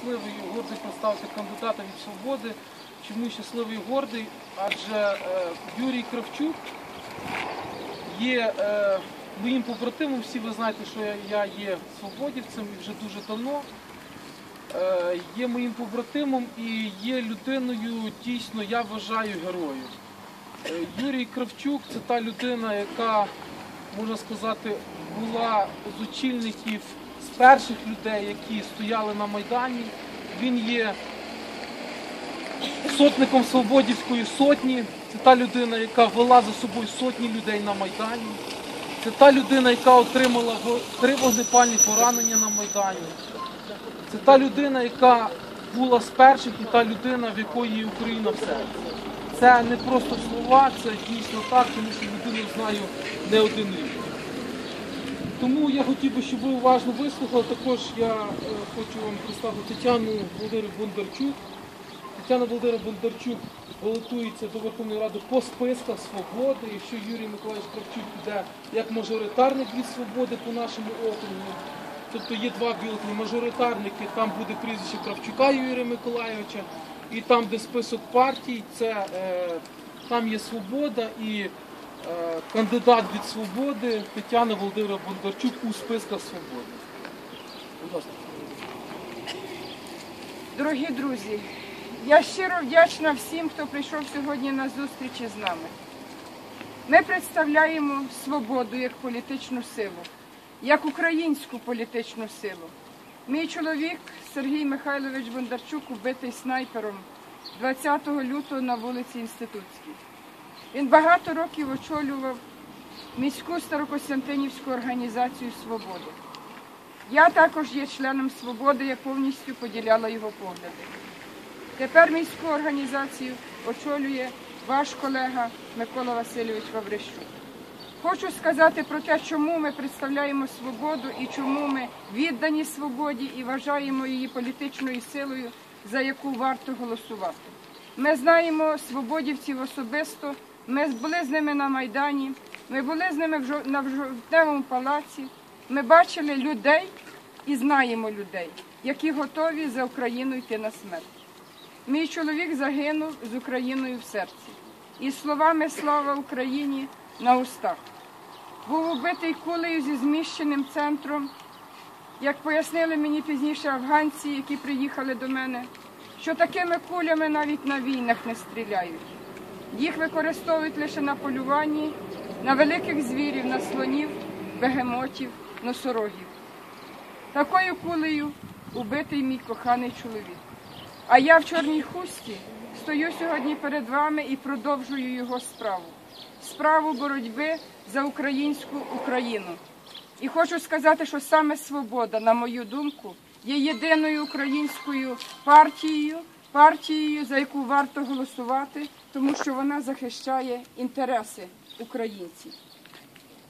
щасливий і гордий представити кандидата від свободи. Чому щасливий і гордий? Адже е, Юрій Кравчук є е, моїм побратимом. Всі ви знаєте, що я, є свободівцем і вже дуже давно. Е, є моїм побратимом і є людиною, дійсно, я вважаю героєм. Е, Юрій Кравчук це та людина, яка, можна сказати, була з очільників, перших людей, які стояли на Майдані. Він є сотником Свободівської сотні. Це та людина, яка вела за собою сотні людей на Майдані. Це та людина, яка отримала три вогнепальні поранення на Майдані. Це та людина, яка була з перших, і та людина, в якої Україна в серці. Це не просто слова, це дійсно так, тому що людину знаю не один рік. Тому я хотів би, щоб ви уважно вислухали. Також я е, хочу вам представити Тетяну Володимирівну Бондарчук. Тетяна Володимирівна Бондарчук балотується до Верховної Ради по списках свободи. Якщо Юрій Миколаївич Кравчук піде як мажоритарник від свободи по нашому округу, тобто є два бюлетні мажоритарники, там буде прізвище Кравчука Юрія Миколаївича, і там, де список партій, це е, там є свобода і кандидат від свободи Тетяна Володимирівна Бондарчук у списках свободи. Будь ласка. Дорогі друзі, я щиро вдячна всім, хто прийшов сьогодні на зустрічі з нами. Ми представляємо свободу як політичну силу, як українську політичну силу. Мій чоловік Сергій Михайлович Бондарчук убитий снайпером 20 лютого на вулиці Інститутській. Він багато років очолював міську Старокостянтинівську організацію Свобода. Я також є членом свободи, я повністю поділяла його погляди. Тепер міську організацію очолює ваш колега Микола Васильович Ваврищук. Хочу сказати про те, чому ми представляємо свободу і чому ми віддані свободі і вважаємо її політичною силою, за яку варто голосувати. Ми знаємо свободівців особисто, ми були з ними на Майдані, ми були з ними на Жовтневому палаці, ми бачили людей і знаємо людей, які готові за Україну йти на смерть. Мій чоловік загинув з Україною в серці і словами Слава Україні на устах. Був убитий кулею зі зміщеним центром. Як пояснили мені пізніше афганці, які приїхали до мене, що такими кулями навіть на війнах не стріляють. Їх використовують лише на полюванні, на великих звірів, на слонів, бегемотів, носорогів. Такою кулею убитий мій коханий чоловік. А я в чорній хусті стою сьогодні перед вами і продовжую його справу. Справу боротьби за українську Україну. І хочу сказати, що саме свобода, на мою думку, є єдиною українською партією, партією, за яку варто голосувати, тому що вона захищає інтереси українців.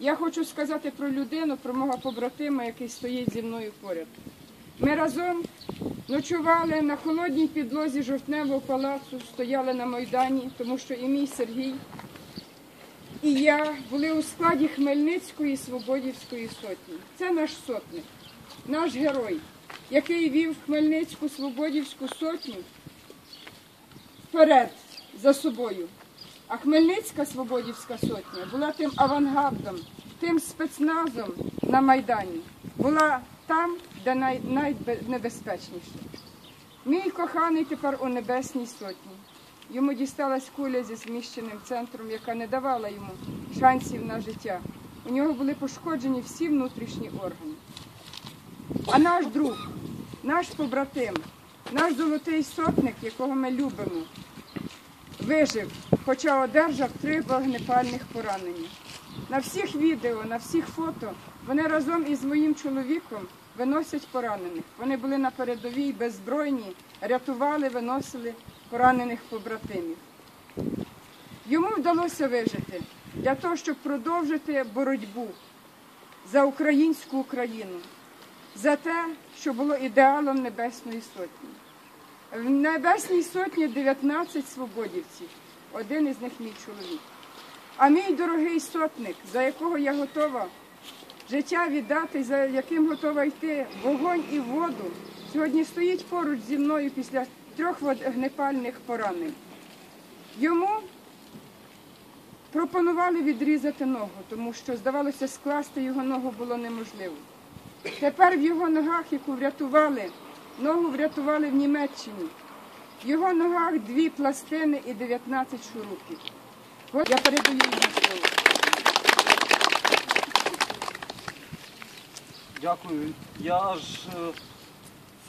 Я хочу сказати про людину, про мого побратима, який стоїть зі мною поряд. Ми разом ночували на холодній підлозі жовтневого палацу, стояли на Майдані, тому що і мій Сергій, і я були у складі Хмельницької Свободівської сотні. Це наш сотник, наш герой, який вів Хмельницьку Свободівську сотню вперед за собою. А Хмельницька Свободівська сотня була тим авангардом, тим спецназом на Майдані. Була там, де най, найнебезпечніше. Мій коханий тепер у Небесній сотні. Йому дісталась куля зі зміщеним центром, яка не давала йому шансів на життя. У нього були пошкоджені всі внутрішні органи. А наш друг, наш побратим, наш золотий сотник, якого ми любимо, вижив, хоча одержав три вогнепальних поранення. На всіх відео, на всіх фото вони разом із моїм чоловіком виносять поранених. Вони були на передовій беззбройні, рятували, виносили поранених побратимів. Йому вдалося вижити для того, щоб продовжити боротьбу за українську Україну, за те, що було ідеалом Небесної Сотні. В Небесній Сотні 19 свободівців, один із них мій чоловік. А мій дорогий сотник, за якого я готова життя віддати, за яким готова йти вогонь і воду, сьогодні стоїть поруч зі мною після трьох вогнепальних поранень. Йому пропонували відрізати ногу, тому що, здавалося, скласти його ногу було неможливо. Тепер в його ногах, яку врятували, ногу врятували в Німеччині. В його ногах дві пластини і 19 шурупів. От я передаю йому слово. Дякую. Я аж е,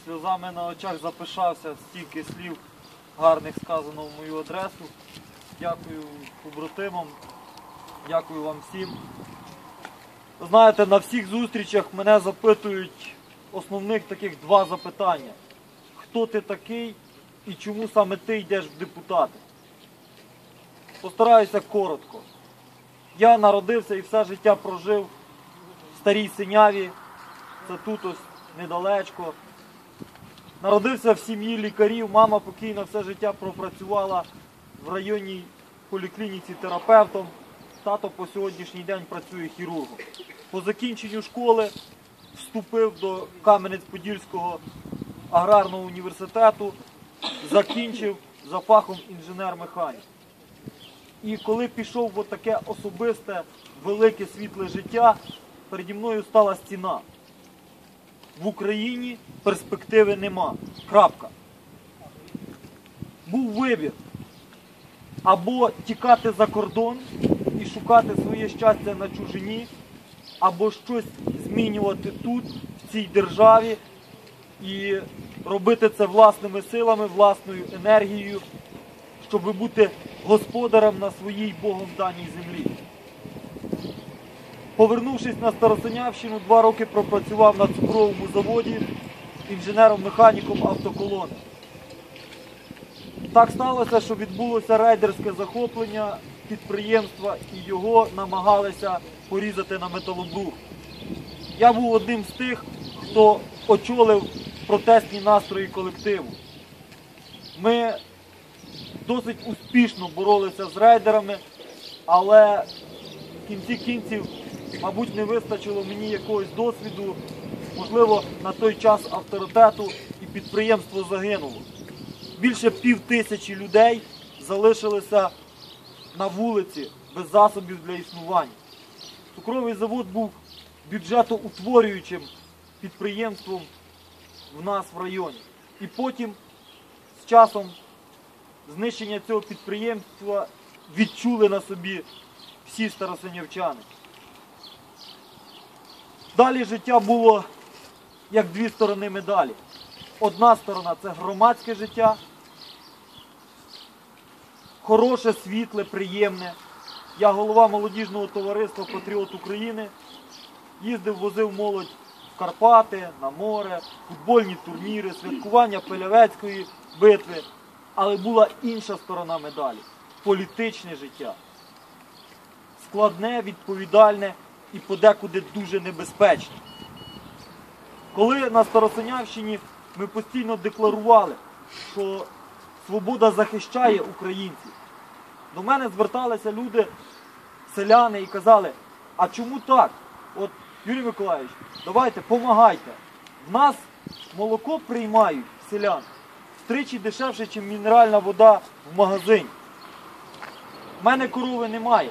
сльозами на очах запишався, стільки слів гарних сказано в мою адресу. Дякую побратимам, дякую вам всім. Знаєте, на всіх зустрічах мене запитують основних таких два запитання. Хто ти такий і чому саме ти йдеш в депутати? Постараюся коротко. Я народився і все життя прожив в старій синяві, це тут ось недалечко. Народився в сім'ї лікарів, мама покійна все життя пропрацювала в районній поліклініці терапевтом. Тато по сьогоднішній день працює хірургом. По закінченню школи вступив до Кам'янець-Подільського аграрного університету, закінчив за фахом інженер-механік. І коли пішов в таке особисте, велике світле життя, переді мною стала стіна. В Україні перспективи нема. Крапка. Був вибір. Або тікати за кордон і шукати своє щастя на чужині, або щось змінювати тут, в цій державі, і робити це власними силами, власною енергією, щоб бути господарем на своїй Богом даній землі. Повернувшись на Старосинявщину, два роки пропрацював на цукровому заводі інженером-механіком автоколони. Так сталося, що відбулося рейдерське захоплення підприємства і його намагалися порізати на металобрух. Я був одним з тих, хто очолив протестні настрої колективу. Ми досить успішно боролися з рейдерами, але в кінці кінців, мабуть, не вистачило мені якогось досвіду, можливо, на той час авторитету і підприємство загинуло. Більше пів тисячі людей залишилися на вулиці без засобів для існування. Цукровий завод був бюджетоутворюючим підприємством в нас в районі. І потім з часом знищення цього підприємства відчули на собі всі старосинівчани. Далі життя було як дві сторони медалі. Одна сторона це громадське життя, хороше, світле, приємне. Я голова молодіжного товариства Патріот України. Їздив, возив молодь в Карпати, на море, футбольні турніри, святкування Пелявецької битви. Але була інша сторона медалі політичне життя. Складне, відповідальне і подекуди дуже небезпечне. Коли на Старосинявщині ми постійно декларували, що свобода захищає українців, до мене зверталися люди, селяни, і казали, а чому так? От, Юрій Миколаївич, давайте, помагайте. В нас молоко приймають селян втричі дешевше, ніж мінеральна вода в магазині. У мене корови немає,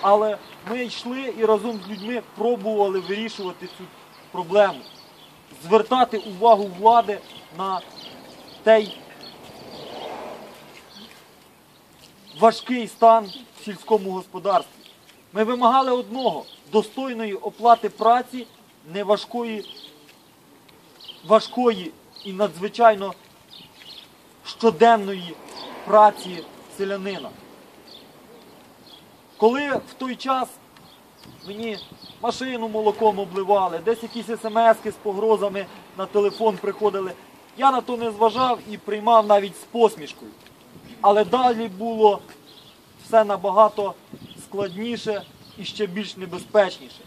але ми йшли і разом з людьми пробували вирішувати цю проблему, звертати увагу влади на той важкий стан в сільському господарстві. Ми вимагали одного достойної оплати праці, не важкої, важкої і надзвичайно щоденної праці селянина. Коли в той час мені машину молоком обливали, десь якісь смски з погрозами на телефон приходили, я на то не зважав і приймав навіть з посмішкою. Але далі було все набагато складніше і ще більш небезпечніше.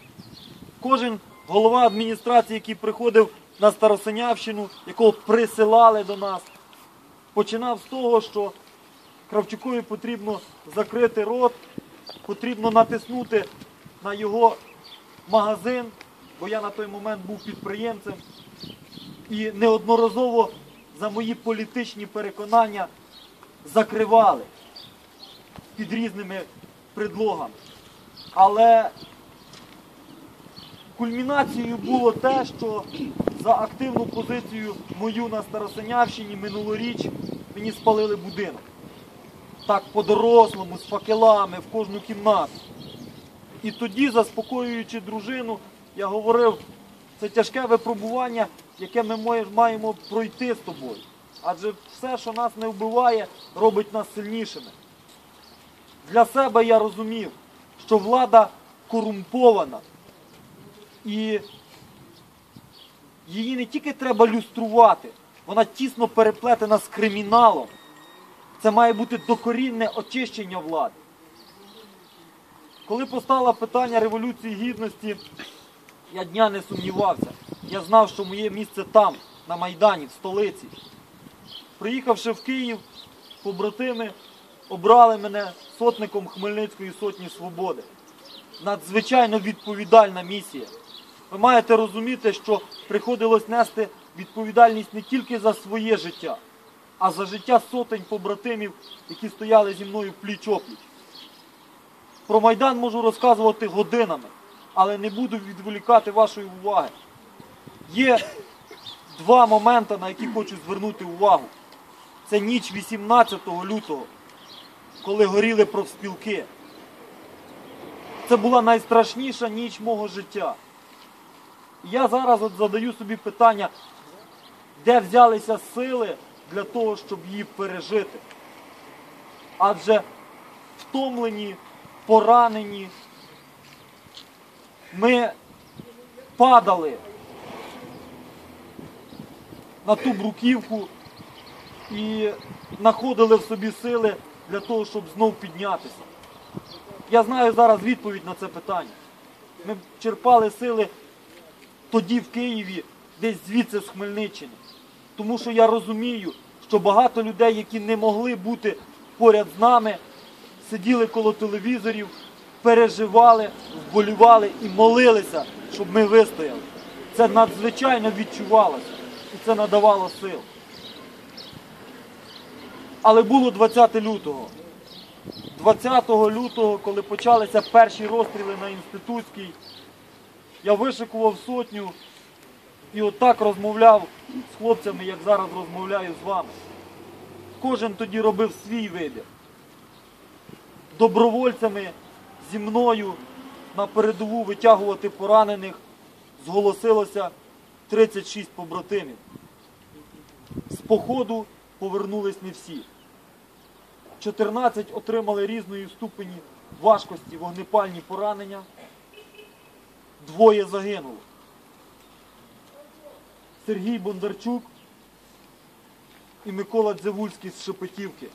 Кожен голова адміністрації, який приходив на Старосинявщину, якого присилали до нас, починав з того, що Кравчукові потрібно закрити рот, потрібно натиснути на його магазин, бо я на той момент був підприємцем. і неодноразово за мої політичні переконання закривали під різними предлогами. Але кульмінацією було те, що за активну позицію мою на Старосинявщині минулоріч мені спалили будинок. Так по-дорослому, з факелами, в кожну кімнату. І тоді, заспокоюючи дружину, я говорив, це тяжке випробування, яке ми маємо пройти з тобою. Адже все, що нас не вбиває, робить нас сильнішими. Для себе я розумів, що влада корумпована. І її не тільки треба люструвати, вона тісно переплетена з криміналом. Це має бути докорінне очищення влади. Коли постало питання Революції Гідності, я дня не сумнівався. Я знав, що моє місце там, на Майдані, в столиці. Приїхавши в Київ, побратими обрали мене сотником Хмельницької сотні свободи. Надзвичайно відповідальна місія. Ви маєте розуміти, що приходилось нести відповідальність не тільки за своє життя, а за життя сотень побратимів, які стояли зі мною пліч-опліч. Про Майдан можу розказувати годинами, але не буду відволікати вашої уваги. Є два моменти, на які хочу звернути увагу. Це ніч 18 лютого, коли горіли профспілки. Це була найстрашніша ніч мого життя. Я зараз от задаю собі питання, де взялися сили для того, щоб її пережити. Адже втомлені, поранені, ми падали на ту бруківку і знаходили в собі сили для того, щоб знов піднятися. Я знаю зараз відповідь на це питання. Ми черпали сили тоді в Києві, десь звідси з Хмельниччини. Тому що я розумію, що багато людей, які не могли бути поряд з нами, сиділи коло телевізорів, переживали, вболівали і молилися, щоб ми вистояли. Це надзвичайно відчувалося і це надавало сил. Але було 20 лютого. 20 лютого, коли почалися перші розстріли на інститутській, я вишикував сотню і отак розмовляв з хлопцями, як зараз розмовляю з вами. Кожен тоді робив свій вибір. Добровольцями зі мною на передову витягувати поранених зголосилося 36 побратимів. З походу повернулись не всі. 14 отримали різної ступені важкості вогнепальні поранення. Двоє загинуло. Сергій Бондарчук і Микола Дзевульський з Шепетівки.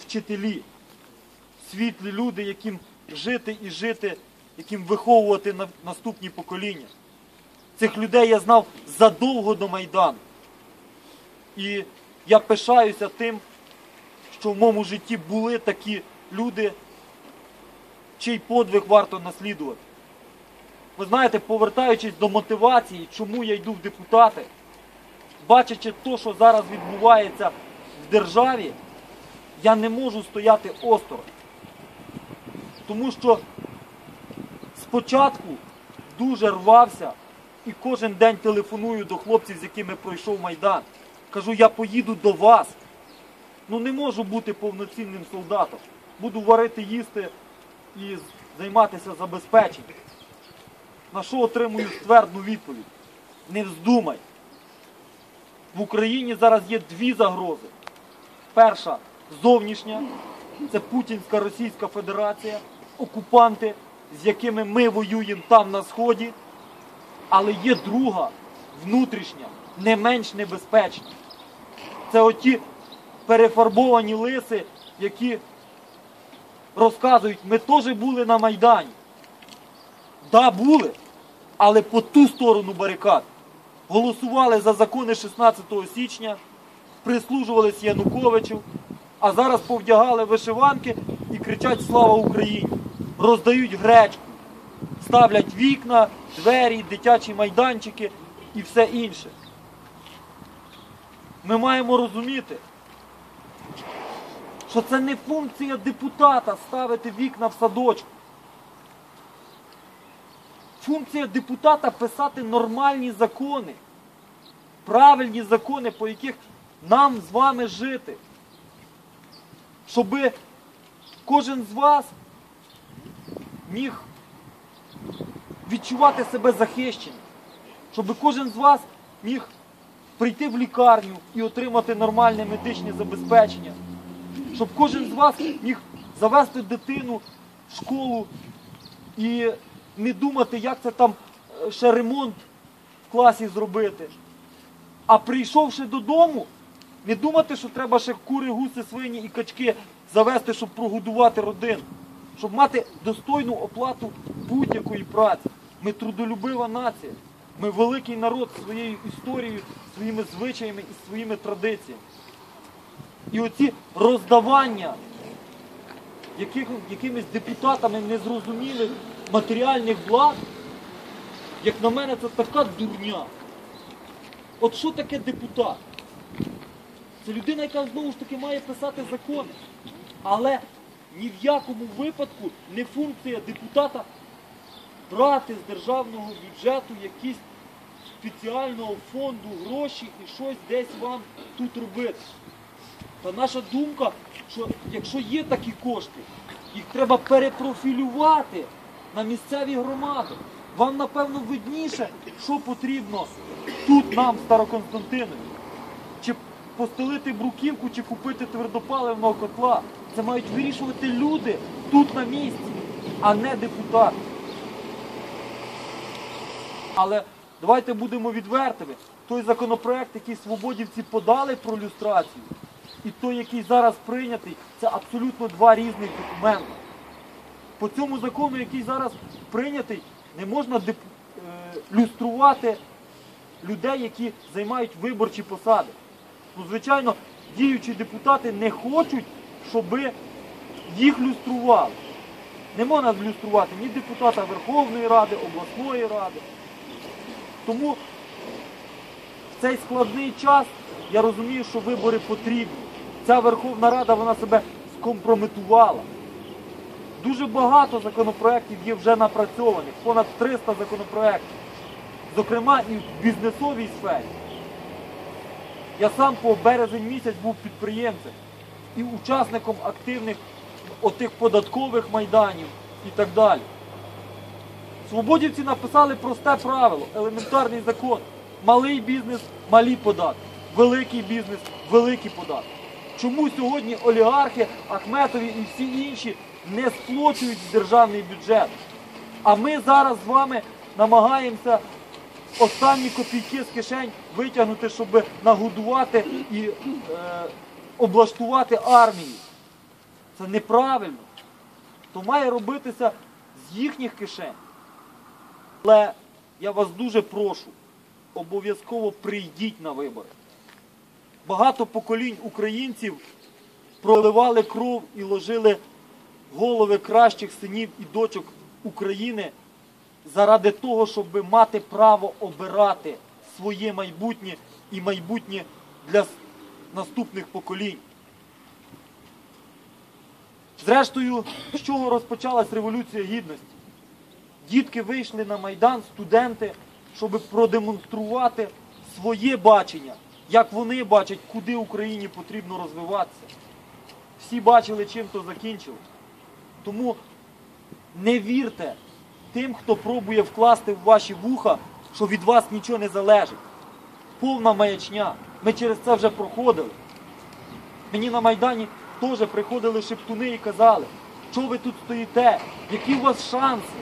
Вчителі, світлі люди, яким жити і жити, яким виховувати наступні покоління. Цих людей я знав задовго до Майдану. І я пишаюся тим, що в моєму житті були такі люди, чий подвиг варто наслідувати. Ви знаєте, повертаючись до мотивації, чому я йду в депутати, бачачи те, що зараз відбувається в державі, я не можу стояти осторонь. Тому що спочатку дуже рвався і кожен день телефоную до хлопців, з якими пройшов Майдан. Кажу, я поїду до вас. Ну не можу бути повноцінним солдатом. Буду варити, їсти і займатися забезпеченням. На що отримую ствердну відповідь? Не вздумай. В Україні зараз є дві загрози. Перша зовнішня, це Путінська Російська Федерація, окупанти, з якими ми воюємо там на Сході. Але є друга, внутрішня, не менш небезпечна. Це оті перефарбовані лиси, які розказують, ми теж були на Майдані. Да, були, але по ту сторону барикад. Голосували за закони 16 січня, прислужувались Януковичу, а зараз повдягали вишиванки і кричать Слава Україні! Роздають гречку, ставлять вікна, двері, дитячі майданчики і все інше. ми маємо розуміти, що це не функція депутата ставити вікна в садочку. Функція депутата писати нормальні закони, правильні закони, по яких нам з вами жити. Щоб кожен з вас міг відчувати себе захищеним, щоб кожен з вас міг прийти в лікарню і отримати нормальне медичне забезпечення, щоб кожен з вас міг завести дитину в школу і не думати, як це там е, ще ремонт в класі зробити. А прийшовши додому, не думати, що треба ще кури, гуси, свині і качки завести, щоб прогодувати родину, щоб мати достойну оплату будь-якої праці. Ми трудолюбива нація. Ми великий народ своєю історією, своїми звичаями і своїми традиціями. І оці роздавання якимись депутатами незрозумілих матеріальних благ, як на мене, це така дурня. От що таке депутат? Це людина, яка знову ж таки має писати закони. Але ні в якому випадку не функція депутата брати з державного бюджету якісь спеціального фонду гроші і щось десь вам тут робити. Та наша думка, що якщо є такі кошти, їх треба перепрофілювати на місцеві громади. Вам, напевно, видніше, що потрібно тут нам, Староконстантинові. Чи постелити бруківку, чи купити твердопаливного котла. Це мають вирішувати люди тут на місці, а не депутати. Але давайте будемо відвертими. Той законопроект, який свободівці подали про люстрацію, і той, який зараз прийнятий, це абсолютно два різних документи. По цьому закону, який зараз прийнятий, не можна деп- е, люструвати людей, які займають виборчі посади. Ну, звичайно, діючі депутати не хочуть, щоб їх люстрували. Не можна люструвати ні депутата Верховної Ради, обласної ради. Тому в цей складний час я розумію, що вибори потрібні. Ця Верховна Рада вона себе скомпрометувала. Дуже багато законопроєктів є вже напрацьованих, понад 300 законопроєктів. Зокрема, і в бізнесовій сфері. Я сам по березень місяць був підприємцем і учасником активних отих податкових майданів і так далі. Свободівці написали просте правило, елементарний закон. Малий бізнес, малі податки. Великий бізнес, великі податки. Чому сьогодні олігархи, Ахметові і всі інші не сплочують державний бюджет? А ми зараз з вами намагаємося останні копійки з кишень витягнути, щоб нагодувати і е, облаштувати армію. Це неправильно. То має робитися з їхніх кишень. Але я вас дуже прошу, обов'язково прийдіть на вибори. Багато поколінь українців проливали кров і ложили голови кращих синів і дочок України заради того, щоб мати право обирати своє майбутнє і майбутнє для наступних поколінь. Зрештою, з чого розпочалась Революція Гідності? Дітки вийшли на Майдан, студенти, щоб продемонструвати своє бачення, як вони бачать, куди Україні потрібно розвиватися. Всі бачили, чим то закінчилось. Тому не вірте тим, хто пробує вкласти в ваші вуха, що від вас нічого не залежить. Повна маячня. Ми через це вже проходили. Мені на Майдані теж приходили шептуни і казали, що ви тут стоїте, які у вас шанси.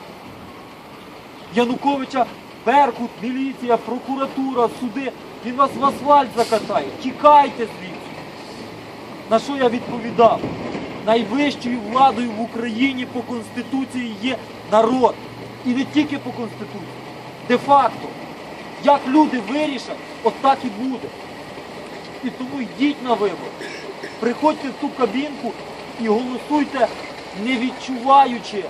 Януковича Беркут, міліція, прокуратура, суди, він вас в асфальт закатає. Тікайте звідси. На що я відповідав? Найвищою владою в Україні по Конституції є народ. І не тільки по Конституції. Де-факто. Як люди вирішать, от так і буде. І тому йдіть на вибори. Приходьте в ту кабінку і голосуйте, не відчуваючи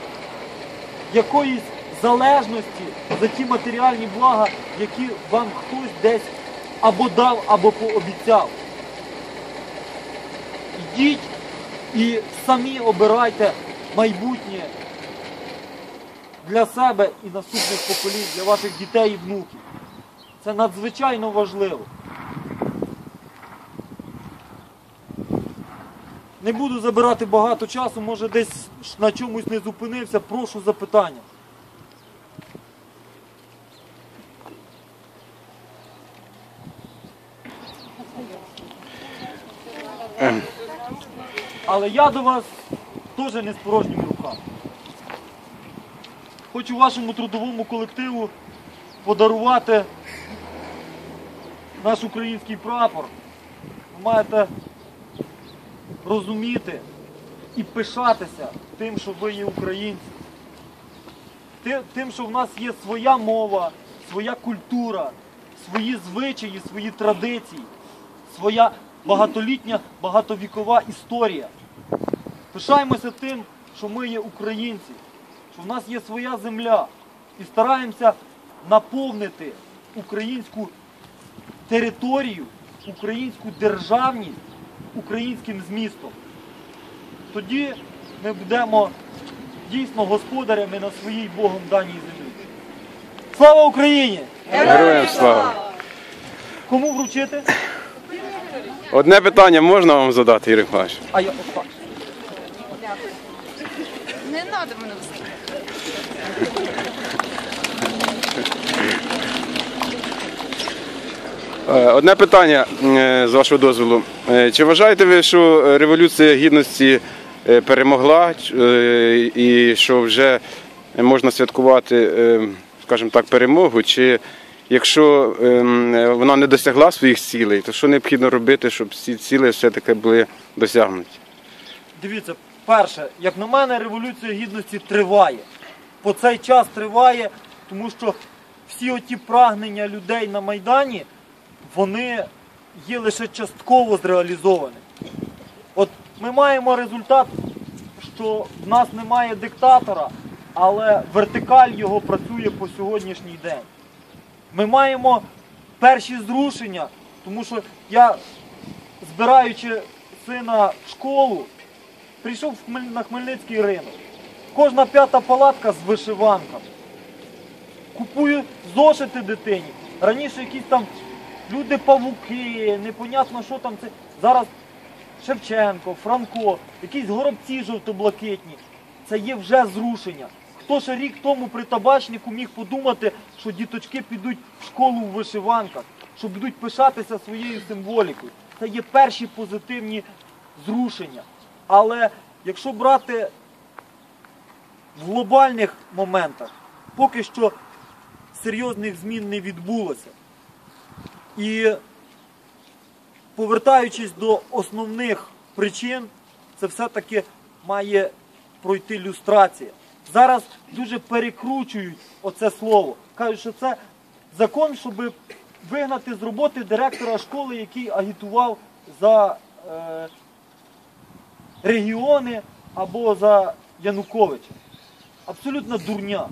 якоїсь залежності за ті матеріальні блага, які вам хтось десь або дав, або пообіцяв. Ідіть і самі обирайте майбутнє для себе і наступних поколінь, для ваших дітей і внуків. Це надзвичайно важливо. Не буду забирати багато часу, може десь на чомусь не зупинився. Прошу запитання. Але я до вас теж не з порожніми руками. Хочу вашому трудовому колективу подарувати наш український прапор. Ви маєте розуміти і пишатися тим, що ви є українці. Тим, що в нас є своя мова, своя культура, свої звичаї, свої традиції, своя багатолітня, багатовікова історія. Пишаємося тим, що ми є українці, що в нас є своя земля і стараємося наповнити українську територію, українську державність українським змістом. Тоді ми будемо дійсно господарями на своїй Богом даній землі. Слава Україні! Героям слава! Кому вручити? Одне питання можна вам задати, Ігор Миколаївич? А я отак. Не треба мене висити. Е, Одне питання е, з вашого дозволу. Е, Чи вважаєте ви, що революція гідності перемогла і що вже можна святкувати, скажімо так, перемогу? Чи якщо ем, вона не досягла своїх цілей, то що необхідно робити, щоб ці цілі все-таки були досягнуті? Дивіться, перше, як на мене, революція гідності триває. По цей час триває, тому що всі оті прагнення людей на Майдані, вони є лише частково зреалізовані. От ми маємо результат, що в нас немає диктатора, але вертикаль його працює по сьогоднішній день. Ми маємо перші зрушення, тому що я, збираючи сина в школу, прийшов на Хмельницький ринок. Кожна п'ята палатка з вишиванками. Купую зошити дитині. Раніше якісь там люди-павуки, непонятно що там це. Зараз Шевченко, Франко, якісь горобці жовто-блакитні. Це є вже зрушення. Хто ще рік тому при табачнику міг подумати, що діточки підуть в школу в вишиванках, що будуть пишатися своєю символікою. Це є перші позитивні зрушення. Але якщо брати в глобальних моментах, поки що серйозних змін не відбулося. І повертаючись до основних причин, це все-таки має пройти люстрація. Зараз дуже перекручують оце слово. Кажуть, що це закон, щоб вигнати з роботи директора школи, який агітував за е, регіони або за Януковича. Абсолютна дурня.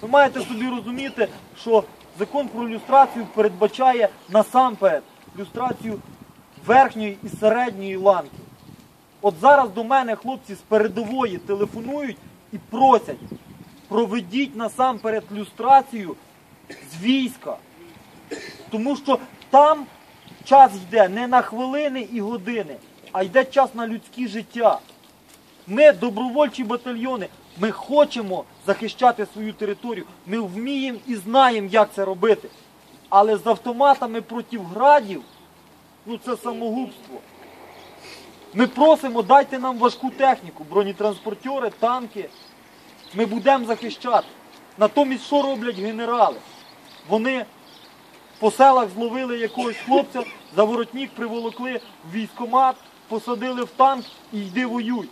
Ви маєте собі розуміти, що закон про люстрацію передбачає насамперед люстрацію верхньої і середньої ланки. От зараз до мене хлопці з передової телефонують і просять, проведіть насамперед люстрацію з війська. Тому що там час йде не на хвилини і години, а йде час на людське життя. Ми добровольчі батальйони, ми хочемо захищати свою територію, ми вміємо і знаємо, як це робити. Але з автоматами проти градів, ну це самогубство. Ми просимо, дайте нам важку техніку, бронетранспортери, танки. Ми будемо захищати. Натомість, що роблять генерали? Вони по селах зловили якогось хлопця, за воротник приволокли в військомат, посадили в танк і йди воюй.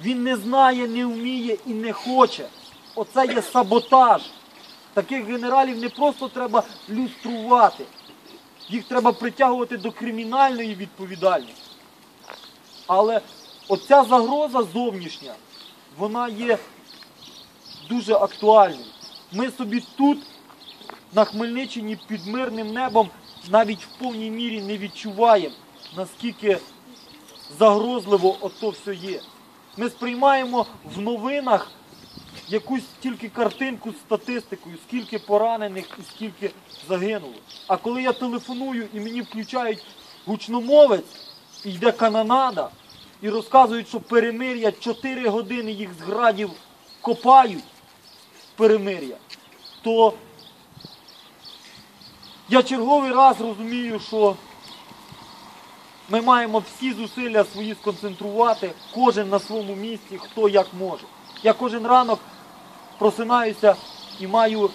Він не знає, не вміє і не хоче. Оце є саботаж. Таких генералів не просто треба люструвати, їх треба притягувати до кримінальної відповідальності. Але оця загроза зовнішня, вона є дуже актуальною. Ми собі тут, на Хмельниччині, під мирним небом, навіть в повній мірі не відчуваємо, наскільки загрозливо ото все є. Ми сприймаємо в новинах якусь тільки картинку з статистикою, скільки поранених і скільки загинуло. А коли я телефоную і мені включають гучномовець, йде канонада, і розказують, що перемир'я 4 години їх з градів копають перемир'я, то я черговий раз розумію, що ми маємо всі зусилля свої сконцентрувати, кожен на своєму місці, хто як може. Я кожен ранок просинаюся і маю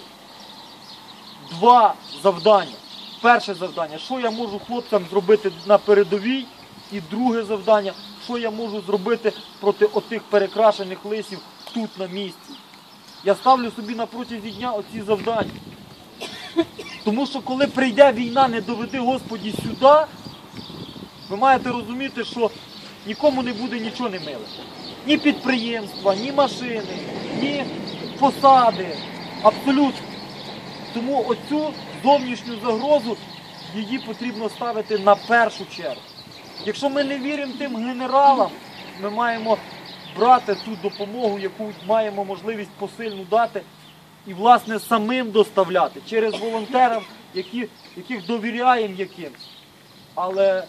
два завдання. Перше завдання, що я можу хлопцям зробити на передовій, і друге завдання, що я можу зробити проти отих перекрашених лисів тут на місці. Я ставлю собі на протязі дня оці завдання. Тому що коли прийде війна, не доведи Господі сюди, ви маєте розуміти, що нікому не буде нічого не миле. Ні підприємства, ні машини, ні посади. Абсолютно. Тому оцю зовнішню загрозу її потрібно ставити на першу чергу. Якщо ми не віримо тим генералам, ми маємо брати ту допомогу, яку маємо можливість посильну дати, і, власне, самим доставляти через волонтерів, які, яких довіряємо якимсь. Але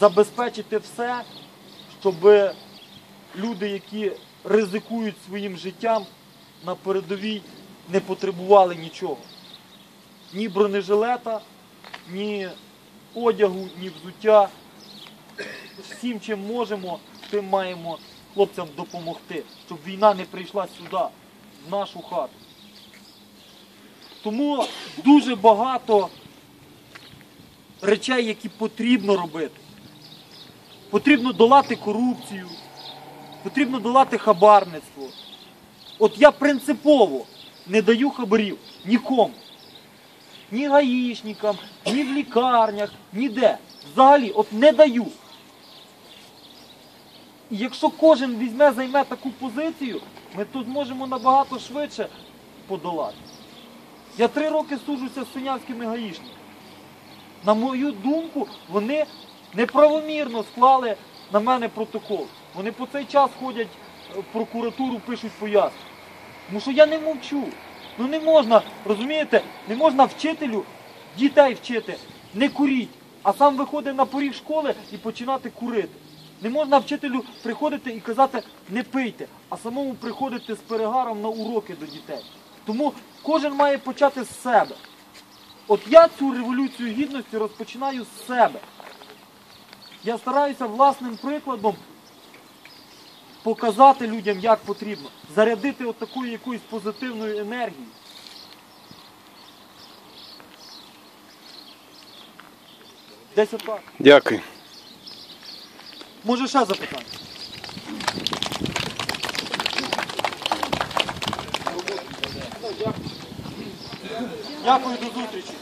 забезпечити все, щоб люди, які ризикують своїм життям на передовій, не потребували нічого. Ні бронежилета, ні одягу, ні взуття. Всім, чим можемо, тим маємо хлопцям допомогти, щоб війна не прийшла сюди, в нашу хату. Тому дуже багато речей, які потрібно робити. Потрібно долати корупцію, потрібно долати хабарництво. От я принципово не даю хабарів нікому. Ні гаїшникам, ні в лікарнях, ніде. Взагалі, от не даю. І якщо кожен візьме, займе таку позицію, ми тут зможемо набагато швидше подолати. Я три роки сужуся з синявськими гаїшниками. На мою думку, вони неправомірно склали на мене протокол. Вони по цей час ходять е, в прокуратуру, пишуть пояснення. Тому що я не мовчу. Ну не можна, розумієте, не можна вчителю дітей вчити, не куріть, а сам виходить на поріг школи і починати курити. Не можна вчителю приходити і казати не пийте, а самому приходити з перегаром на уроки до дітей. Тому кожен має почати з себе. От я цю революцію гідності розпочинаю з себе. Я стараюся власним прикладом показати людям, як потрібно, зарядити от такою якоюсь позитивною енергією. Десь отак. Дякую. Може ще запитання? Дякую, до зустрічі.